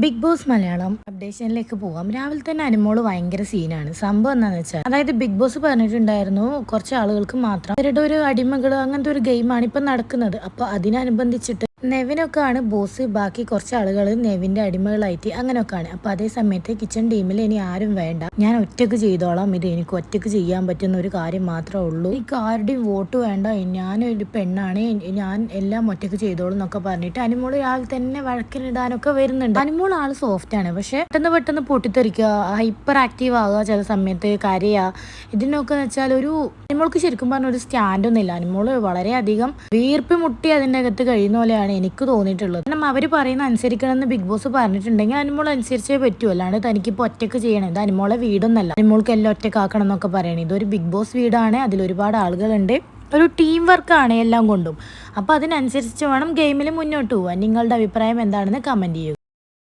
Big boss Malayalam അപ്ഡേഷനിലേക്ക് പോവാം രാവിലെ തന്നെ അനുമോൾ ഭയങ്കര സീനാണ്. സംഭവം എന്താണെന്ന് വെച്ചാൽ അതായത് ബിഗ് ബോസ് പറഞ്ഞിട്ടുണ്ടായിരുന്നു കുറച്ച് ആളുകൾക്ക് മാത്രം അവരുടെ ഒരു അടിമകൾ അങ്ങനത്തെ ഒരു ഗെയിമാണ് ഇപ്പം നടക്കുന്നത്. അപ്പോൾ അതിനനുബന്ധിച്ചിട്ട് നെവിനൊക്കെയാണ് ബോസ്. ബാക്കി കുറച്ച് ആളുകൾ നെവിന്റെ അടിമകളായിട്ട് അങ്ങനെയൊക്കെയാണ്. അപ്പോൾ അതേ സമയത്ത് കിച്ചൺ ടീമിൽ ഇനി ആരും വേണ്ട. ഞാൻ ഒറ്റയ്ക്ക് ചെയ്തോളാം. ഇത് എനിക്ക് ഒറ്റയ്ക്ക് ചെയ്യാൻ പറ്റുന്ന ഒരു കാര്യം മാത്രമേ ഉള്ളൂ. എനിക്ക് ആരുടെയും വോട്ട് വേണ്ട. ഞാനൊരു പെണ്ണാണ്. ഞാൻ എല്ലാം ഒറ്റയ്ക്ക് ചെയ്തോളും എന്നൊക്കെ പറഞ്ഞിട്ട് അനുമോൾ രാവിലെ തന്നെ വഴക്കിനിടാനൊക്കെ വരുന്നുണ്ട്. അനുമോൾ ആൾ സോഫ്റ്റ് ആണ്. പക്ഷെ പെട്ടെന്ന് പെട്ടെന്ന് പൊട്ടിത്തെറിക്കുക ഹൈപ്പർ ആക്റ്റീവ് ആകുക ചില സമയത്ത് കരയുക ഇതിനൊക്കെ എന്ന് വെച്ചാൽ ഒരു അനുമോൾക്ക് ശരിക്കും പറഞ്ഞ ഒരു സ്റ്റാൻഡൊന്നുമില്ല അനുമോൾ വളരെയധികം വീർപ്പ് മുട്ടി അതിന്റെ അകത്ത് കഴിയുന്ന പോലെയാണ് എനിക്ക് തോന്നിയിട്ടുള്ളത്. കാരണം അവർ പറയുന്ന അനുസരിക്കണമെന്ന് ബിഗ് ബോസ് പറഞ്ഞിട്ടുണ്ടെങ്കിൽ അനുമോൾ അനുസരിച്ചേ പറ്റൂ. അല്ലാണ്ട് തനിക്കിപ്പോൾ ഒറ്റയ്ക്ക് ചെയ്യണം. ഇത് അനുമോളെ വീടൊന്നല്ല. അനുമോൾക്ക് എല്ലാം ഒറ്റക്കാക്കണം എന്നൊക്കെ പറയണം. ഇതൊരു ബിഗ് ബോസ് വീടാണ്. അതിൽ ഒരുപാട് ആളുകളുണ്ട്. ഒരു ടീം വർക്കാണ് എല്ലാം കൊണ്ടും. അപ്പോൾ അതിനനുസരിച്ച് വേണം ഗെയിമിൽ മുന്നോട്ട് പോകാൻ നിങ്ങളുടെ അഭിപ്രായം എന്താണെന്ന് കമന്റ് ചെയ്യുക.